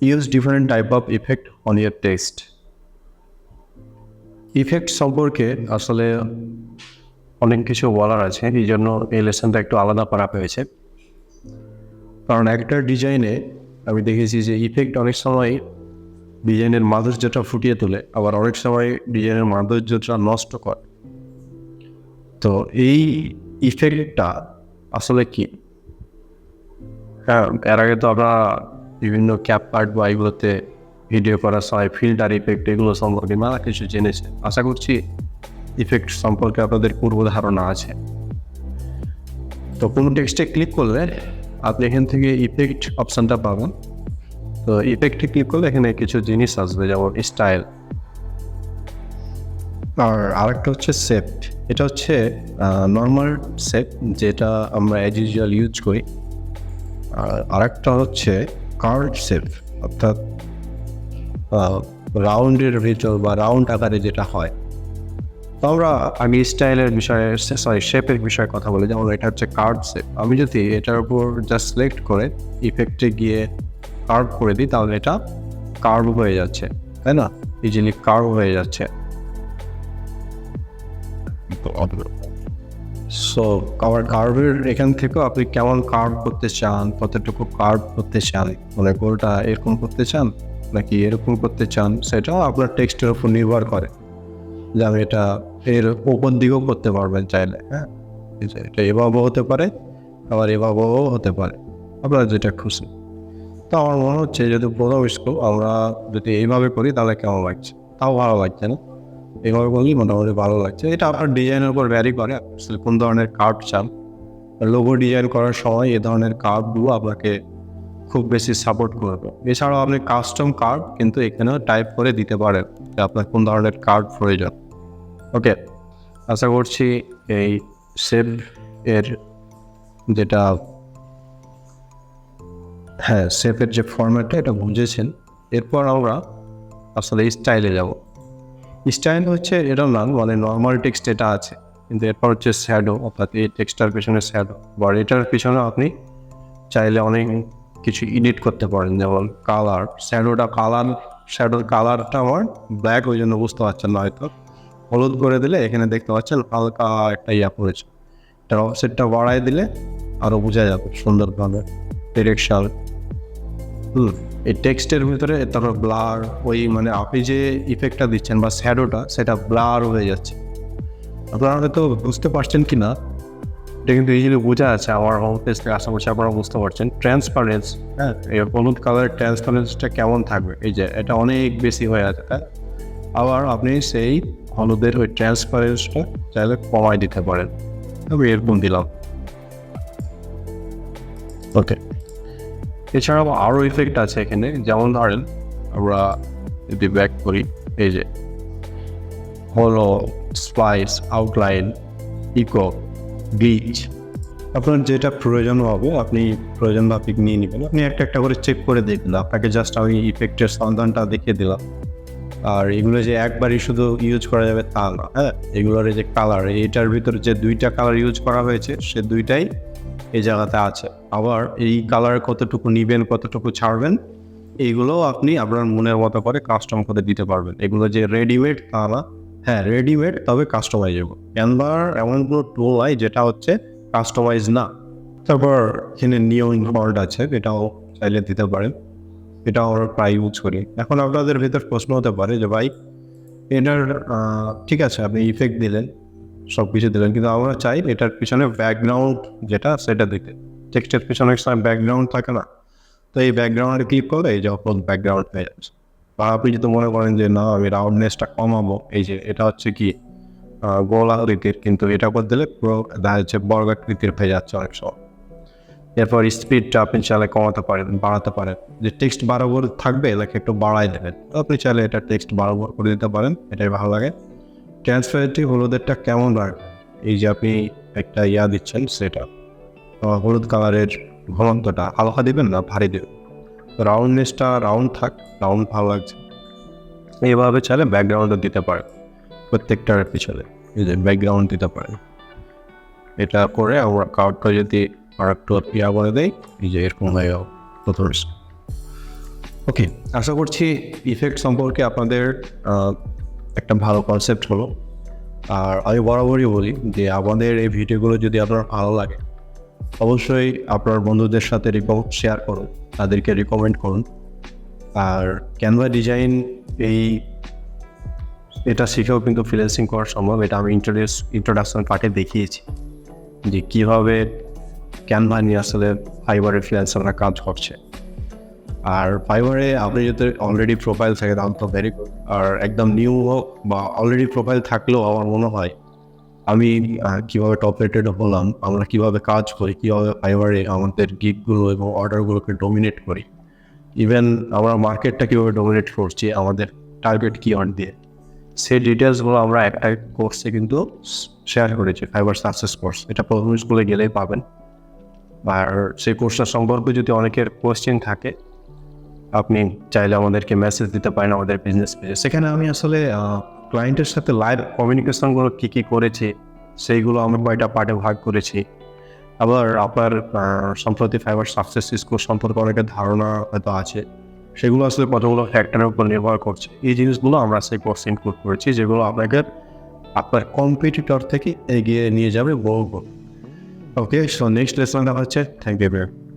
use different type of effect on your text effect সম্পর্কে আসলে অনেক কিছু বলার আছে, এই জন্য এই লেসনটা একটু আলাদা করা হয়েছে। কারণ একটা ডিজাইনে আমি দেখেছি যে ইফেক্ট অনেক সময় ডিজাইনের মাধুর্যটা ফুটিয়ে তোলে, আবার অনেক সময় ডিজাইনের মাধুর্যটা নষ্ট করে। তো এই ইফেক্টটা আসলে কি? হ্যাঁ এর আগে তো আমরা বিভিন্ন ক্যাপ আর্ট বা এগুলোতে ভিডিও করার সময় ফিল্টার ইফেক্ট এগুলো সম্পর্কে নানা কিছু জেনেছে। আশা করছি ইফেক্ট সম্পর্কে আপনাদের পূর্ব ধারণা আছে। তো কোনো টেক্সটে ক্লিক করলে আপনি এখান থেকে ইফেক্ট অপশানটা পাবেন। তো ইফেক্টে ক্লিক করলে এখানে কিছু জিনিস আসবে, যেমন স্টাইল আর আরেকটা হচ্ছে সেফট এটা হচ্ছে নর্মাল সেফ যেটা আমরা অ্যাজ ইউজুয়াল ইউজ করি। আর আরেকটা হচ্ছে কার্ড সেফ অর্থাৎ রাউন্ডের ভিতর বা রাউন্ড আকারে যেটা হয়। তো আমরা, আমি স্টাইলের বিষয়ে সরি শেপের বিষয়ে কথা বলি। যেমন এটা হচ্ছে কার্ড শেপ আমি যদি এটার উপর জাস্ট সিলেক্ট করে ইফেক্টে গিয়ে কার্ভ করে দিই, তাহলে এটা কার্ভ হয়ে যাচ্ছে, তাই না? এই ইজিলি কার্ভ হয়ে যাচ্ছে। সো কার কার্ভের এখান থেকেও আপনি কেমন কার্ভ করতে চান, কতটুকু কার্ভ করতে চান মানে গোলটা এরকম করতে চান, নাকি এরকম করতে চান, সেটাও আপনার টেক্সটের উপর নির্ভর করে। যে আমি এটা এর ওপর দিকেও করতে পারবেন চাইলে হ্যাঁ? এটা এভাবেও হতে পারে, আবার এভাবেও হতে পারে। আপনার যেটা খুশি। তো আমার মনে হচ্ছে, যদি প্রথম স্কুল আমরা যদি এইভাবে করি, তাহলে কেমন লাগছে? তাও ভালো লাগছে না? এইভাবে করলেই মোটামুটি ভালো লাগছে। এটা আপনার ডিজাইনের উপর ভ্যারি করে। আসলে কোন ধরনের কার্ভ চান লোগো ডিজাইন করার সময় এ ধরনের কার্ভগুলো আপনাকে খুব বেশি সাপোর্ট করবে। এছাড়াও আপনি কাস্টম কার্ড কিন্তু এখানেও টাইপ করে দিতে পারেন যে আপনার কোন ধরনের কার্ড প্রয়োজন। ওকে আশা করছি এই সেভ এর যেটা হ্যাঁ সেফের যে ফরম্যাটটা এটা বুঝেছেন। এরপর আমরা আসলে স্টাইলে যাব। স্টাইল হচ্ছে এটা না মানে নর্মাল টেক্সট এটা আছে। কিন্তু এরপর হচ্ছে শ্যাডো অর্থাৎ এই টেক্সটার পিছনে শ্যাডো বা এটার পিছনে আপনি চাইলে অনেক কিছু এডিট করতে পারেন, যেমন কালার শ্যাডোটা কালার শ্যাডোর কালারটা আমার ব্ল্যাক ওই জন্য বুঝতে পারছেন না হয়তো। হলুদ করে দিলে এখানে দেখতে পাচ্ছেন হালকা একটা ইয়া পড়েছে। এটার অফসেটটা বাড়াই দিলে আরও বোঝা যাবে সুন্দরভাবে। ডিরেকশন হুম। এই টেক্সটের ভিতরে তারপর ব্লার, ওই মানে আপনি যে ইফেক্টটা দিচ্ছেন বা শ্যাডোটা সেটা ব্লার হয়ে যাচ্ছে। আপনারা হয়তো বুঝতে পারছেন কি না এটা কিন্তু ইজিলি বোঝা আছে আমার হোম পেজ থেকে, আশা করছি আপনারা বুঝতে পারছেন। ট্রান্সপারেন্স হ্যাঁ? এই হলুদ কালারের ট্রান্সপারেন্সটা কেমন থাকবে? এই যে, এটা অনেক বেশি হয়ে আছে তাই আবার আপনি সেই হলুদের ওই ট্রান্সপারেন্সটা চাইলে কমাই দিতে পারেন। আমি এরকম দিলাম। ওকে এছাড়াও আরও ইফেক্ট আছে এখানে। যেমন ধরেন, আমরা যদি ব্যাক করি, এই যে হলো স্পাইস আউটলাইন ইকো গ্লিচ আপনার যেটা প্রয়োজন হবে, আপনি প্রয়োজন মাফিক নিয়ে নেবেন। আপনি একটা একটা করে চেক করে দেখবেন আপনাকে জাস্ট আমি ইফেক্টের সন্ধানটা দেখিয়ে দিলাম। আর এগুলো যে একবারই শুধু ইউজ করা যাবে তা না হ্যাঁ? এগুলোর যে কালার এইটার ভিতরে যে দুইটা কালার ইউজ করা হয়েছে, সে দুইটাই এই জায়গাতে আছে। আবার এই কালার কতটুকু নিবেন, কতটুকু ছাড়বেন, এইগুলো আপনি আপনার মনের মতো করে কাস্টম করে দিতে পারবেন। এগুলো যে রেডিমেড তা না। হ্যাঁ রেডিমেড তবে কাস্টমাইজেবল ক্যানভার এমন কোনো টুল নাই যেটা হচ্ছে কাস্টমাইজ না। তারপর এখানে নিয়ম ফল্ট আছে, এটাও চাইলে দিতে পারেন। এটা আমরা প্রায় ইউজ করি। এখন আপনাদের ভেতর প্রশ্ন হতে পারে যে ভাই, এটার ঠিক আছে, আপনি ইফেক্ট দিলেন। সব কিছু দিলেন। কিন্তু আমরা চাই এটার পিছনে ব্যাকগ্রাউন্ড যেটা সেটা দিতে টেক্সটের পিছনে ব্যাকগ্রাউন্ড থাকে না। তো এই ব্যাকগ্রাউন্ডে ক্লিক করলে এই যে যখন ব্যাকগ্রাউন্ড হয়ে যাচ্ছে। বা আপনি যদি মনে করেন যে না আমি রাউন্ডনেসটা কমাবো। এই যে এটা হচ্ছে কি? আহ, গোল আকৃতির কিন্তু এটা করে দিলে পুরো দেখা যাচ্ছে বর্গাকৃতির হয়ে যাচ্ছে অনেক সময়। এরপর স্পিডটা আপনি চাইলে কমাতে পারেন বাড়াতে পারেন। যে টেক্সট বারবার থাকবে এলাকা একটু বাড়াই দেবেন। আপনি চাইলে এটা টেক্সট বারবার করে দিতে পারেন এটাই ভালো লাগে। ট্রান্সপারেন্টি হলুদেরটা কেমন রাখবে এই যে আপনি একটা ইয়া দিচ্ছেন সেটা। হলুদ কালারের ঘনত্বটা হালকা দেবেন না, ভারী দেবেন। রাউন্ডনেসটা রাউন্ড থাক রাউন্ড ভালো লাগছে। এইভাবে চাইলে ব্যাকগ্রাউন্ডও দিতে পারেন, প্রত্যেকটার পিছনে। এই যে ব্যাকগ্রাউন্ড দিতে পারেন। এটা করে আমরা কার্ডটা যদি আর একটু ইয়া করে দেয় এই যে এরকম হয়ে গেল প্রথম ওকে আশা করছি ইফেক্ট সম্পর্কে আপনাদের একটা ভালো কনসেপ্ট হলো। আর আমি বরাবরই বলি যে আমাদের এই ভিডিওগুলো যদি আপনার ভালো লাগে, অবশ্যই আপনার বন্ধুদের সাথে শেয়ার করুন, তাদেরকে রিকমেন্ড করুন। আর ক্যানভা ডিজাইন এই, এটা শিখেও কিন্তু ফ্রিল্যান্সিং করা সম্ভব। এটা আমি ইন্ট্রোডিউস ইন্ট্রোডাকশন পার্টে দেখিয়েছি যে কীভাবে ক্যানভা নিয়ে আসলে ফাইবারের ফ্রিল্যান্সাররা কাজ করছে। আর ফাইবারে আপনি যদি অলরেডি প্রোফাইল থাকে, তাহলে তো ভেরি গুড আর একদম নিউ হোক বা অলরেডি প্রোফাইল থাকলেও আমার মনে হয়, আমি কীভাবে টপ রেটেড হলাম, আমরা কীভাবে কাজ করি, কীভাবে ফাইবারে আমাদের গিকগুলো এবং অর্ডারগুলোকে ডোমিনেট করি। ইভেন আমরা মার্কেটটা কীভাবে ডোমিনেট করছি, আমাদের টার্গেট কী অন দিয়ে। সেই ডিটেলসগুলো আমরা একটা কোর্সে কিন্তু শেয়ার করেছি ফাইবার সাকসেস কোর্স এটা প্রথম স্কুলে গেলেই পাবেন। আর সেই কোর্সটা সম্পর্কে যদি অনেকের কোয়েশ্চেন থাকে আপনি চাইলে আমাদেরকে মেসেজ দিতে পারেন আমাদের বিজনেস পেজে সেখানে আমি আসলে ক্লায়েন্টের সাথে লাইভ কমিউনিকেশনগুলো কী কী করেছি, সেইগুলো আমি কয়টা পার্টে ভাগ করেছি। আবার আপনার সম্প্রতি ফাইবার সাকসেস স্কোর সম্পর্কে অনেকের ধারণা হয়তো আছে। সেগুলো আসলে কতগুলো ফ্যাক্টরের উপর নির্ভর করছে। এই জিনিসগুলো আমরা সেই কোর্সে ইনক্লুড করেছি, যেগুলো আপনাকে আপনার কম্পিটিটর থেকে এগিয়ে নিয়ে যাবে বহু ওকে সো নেক্সট লেসন দেখা হচ্ছে থ্যাংক ইউ